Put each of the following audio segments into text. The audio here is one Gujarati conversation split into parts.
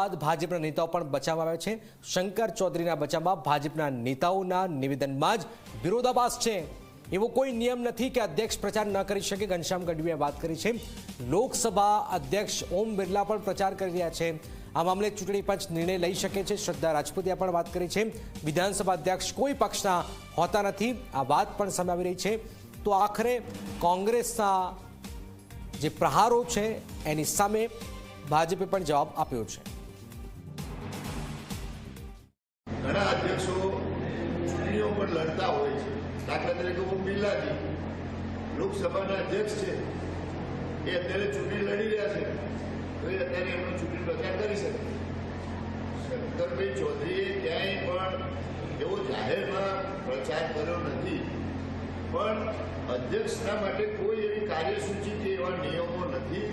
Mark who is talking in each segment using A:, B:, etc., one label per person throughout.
A: બાદ ભાજપના નેતાઓ પણ બચાવમાં આવ્યા છે. શંકર ચૌધરીના બચાવમાં ભાજપના નેતાઓના નિવેદનમાં જ વિરોધાભાસ છે. એવો કોઈ નિયમ નથી કે અધ્યક્ષ પ્રચાર ન કરી શકે. ઘનશ્યામ ગઢવીએ વાત કરી છે. લોકસભા અધ્યક્ષ ઓમ બિરલા પણ પ્રચાર કરી રહ્યા છે. આ મામલે ચૂંટણી પંચ નિર્ણય લઈ શકે છે. શ્રદ્ધા રાજપૂતે પણ વાત કરી છે. વિધાનસભા અધ્યક્ષ કોઈ પક્ષના હોતા નથી. આ વાત પણ સામે આવી રહી છે. તો આખરે કોંગ્રેસના જે પ્રહારો છે, એની સામે ભાજપે પણ જવાબ આપ્યો છે.
B: પણ લડતા હોય છે. દાખલા તરીકે હું બિરલાજી લોકસભાના અધ્યક્ષ છે. એ અત્યારે ચૂંટણી લડી રહ્યા છે. તો એ અત્યારે એમનો ચૂંટણી પ્રચાર કરી શકે. શંકરભાઈ ચૌધરીએ ક્યાંય પણ એવો જાહેરમાં પ્રચાર કર્યો નથી. પણ અધ્યક્ષના માટે કોઈ એવી કાર્યસૂચિ કે એવા નિયમો નથી.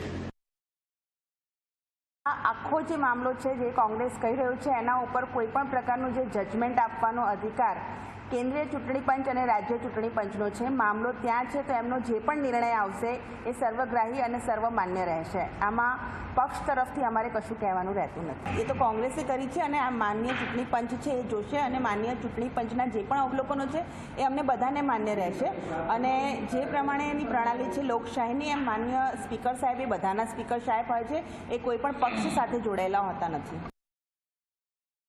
C: આખો જે મામલો છે, જે કોંગ્રેસ કહી રહ્યું છે, એના ઉપર કોઈ પણ પ્રકારનું જે જજમેન્ટ આપવાનો અધિકાર કેન્દ્રીય ચૂંટણી પંચ અને રાજ્ય ચૂંટણી પંચનો છે. મામલો ત્યાં છે તો એમનો જે પણ નિર્ણય આવશે એ સર્વગ્રાહી અને સર્વમાન્ય રહેશે. આમાં પક્ષ તરફથી અમારે કશું કહેવાનું રહેતું નથી. એ તો કોંગ્રેસે કરી છે અને આ માન્ય ચૂંટણી પંચ છે એ જોશે અને માન્ય ચૂંટણી પંચના જે પણ અવલોકનો છે એ અમને બધાને માન્ય રહેશે. અને જે પ્રમાણેની પ્રણાલી છે, લોકશાહીની, એમ માન્ય સ્પીકર સાહેબ એ બધાના સ્પીકર સાહેબ હોય છે, એ કોઈ પણ પક્ષ સાથે જોડાયેલા હોતા નથી.